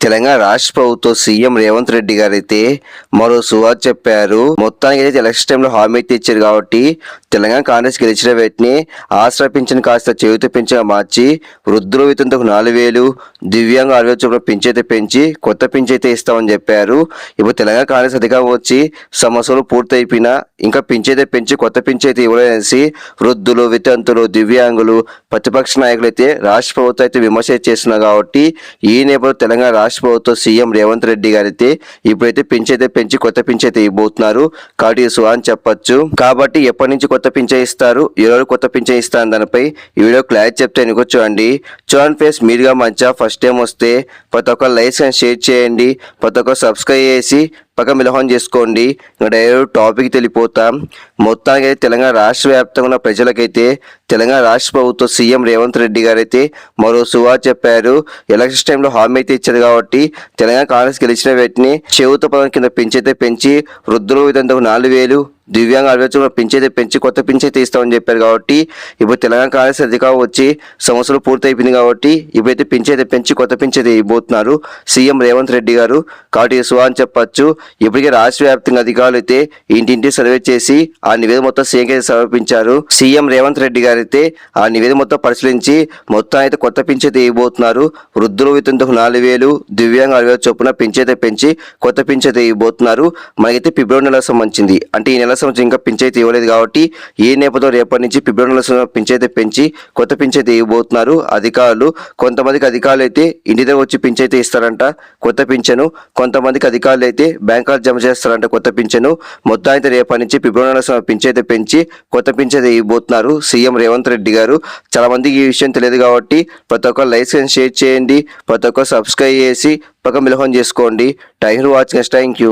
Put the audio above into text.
తెలంగాణ రాష్ట్ర ప్రభుత్వం సీఎం రేవంత్ రెడ్డి గారు అయితే మరో సువార్ చెప్పారు. మొత్తానికి అయితే ఎలక్షన్ టైంలో హామీ అయితే ఇచ్చారు కాబట్టి తెలంగాణ కాంగ్రెస్ గెలిచిన వెంటనే ఆశ్రయ పింఛన్ కాస్త చేయుత పింఛన్ మార్చి వృద్ధుల వితంతకు నాలుగు వేలు దివ్యాంగ అరవై చొప్పున పింఛన్ పెంచి కొత్త పింఛన్ అయితే ఇస్తామని చెప్పారు. ఇప్పుడు తెలంగాణ కాంగ్రెస్ అధికారం వచ్చి సమస్యలు పూర్తయిపోయినా ఇంకా పింఛన్ పెంచి కొత్త పింఛన్ అయితే వృద్ధులు వితంతులు దివ్యాంగులు ప్రతిపక్ష నాయకులు అయితే రాష్ట్ర ప్రభుత్వం అయితే విమర్శ చేస్తున్నారు కాబట్టి ఈ నేపథ్యంలో తెలంగాణ రాష్ట్ర ప్రభుత్వం సీఎం రేవంత్ రెడ్డి గారు అయితే ఇప్పుడైతే పెంచైతే పెంచి కొత్త పెంచైతే అయితే ఇవ్వబోతున్నారు. కాబట్టి ఇది అని చెప్పొచ్చు. కాబట్టి ఎప్పటి నుంచి కొత్త పింఛన్ ఇస్తారు? ఎవరు కొత్త పింఛన్ ఇస్తారు దానిపై ఈ వీడియో క్లారిటీ చెప్తే ఎందుకో చూడండి. చూడండి ఫేస్ మీరుగా మంచిగా ఫస్ట్ టైం వస్తే ప్రతి ఒక్క లైక్స్ అండ్ షేర్ చేయండి ప్రతి ఒక్క సబ్స్క్రైబ్ చేసి పక్క మిలహం చేసుకోండి. ఇంకా డైరెక్ట్ టాపిక్ తెలిపోతాం మొత్తానికి అయితే తెలంగాణ రాష్ట్ర వ్యాప్తంగా ఉన్న ప్రజలకైతే తెలంగాణ రాష్ట్ర ప్రభుత్వం సీఎం రేవంత్ రెడ్డి గారు అయితే మరో సువా చెప్పారు. ఎలక్షన్ టైంలో హామీ అయితే ఇచ్చారు కాబట్టి తెలంగాణ కాంగ్రెస్ గెలిచిన వెంటనే చెవుత పదం కింద పెంచైతే పెంచి వృద్ధుల ఇదంతా నాలుగు వేలు దివ్యాంగ ఆలోచన పెంచైతే పెంచి కొత్త పెంచైతే ఇస్తామని చెప్పారు కాబట్టి ఇప్పుడు తెలంగాణ కాంగ్రెస్ అధికారం వచ్చి సంవత్సరం పూర్తయిపోయింది కాబట్టి ఇప్పుడైతే పెంచైతే పెంచి కొత్త పెంచైతే ఇవ్వబోతున్నారు. సీఎం రేవంత్ రెడ్డి గారు కాబట్టి ఇది అని చెప్పచ్చు. ఇప్పటికే రాష్ట్ర వ్యాప్తంగా అధికారులు అయితే ఇంటింటి సర్వే చేసి ఆ నివేదిక మొత్తం సీఎం అయితే సమర్పించారు. సీఎం రేవంత్ రెడ్డి గారు అయితే ఆ నివేదిక మొత్తం పరిశీలించి మొత్తం అయితే కొత్త పెంచైతే ఇవ్వబోతున్నారు. వృద్ధుల వితంతకు నాలుగు వేలు దివ్యాంగ అరవై చొప్పున పెంచైతే పెంచి కొత్త పెంచైతే ఇవ్వబోతున్నారు. మనకైతే ఫిబ్రవరి నెల సంబంధించింది. అంటే ఈ నెల సంవత్సరం ఇంకా పింఛైతే ఇవ్వలేదు కాబట్టి ఈ నేపథ్యంలో రేపటి నుంచి ఫిబ్రవరి నెల సంవత్సరం పింఛైతే పెంచి కొత్త పింఛైతే ఇవ్వబోతున్నారు. అధికారులు కొంతమందికి అధికారులు అయితే ఇంటి దగ్గర వచ్చి పింఛైతే ఇస్తారంట కొత్త పింఛను. కొంతమందికి అధికారులు అయితే బ్యాంకులు జమ చేస్తారంట కొత్త పింఛను. మొత్తం అయితే రేపటి నుంచి ఫిబ్రవరి నెల సంవత్సరం పింఛైతే పెంచి కొత్త పింఛైతే ఇవ్వబోతున్నారు. సీఎం రేవంత్ రెడ్డి గారు చాలా మందికి ఈ విషయం తెలియదు కాబట్టి ప్రతి ఒక్క లైసెన్స్ షేర్ చేయండి. ప్రతి ఒక్క సబ్స్క్రైబ్ చేసి పక్క మిలహం చేసుకోండి. Time watch thank you.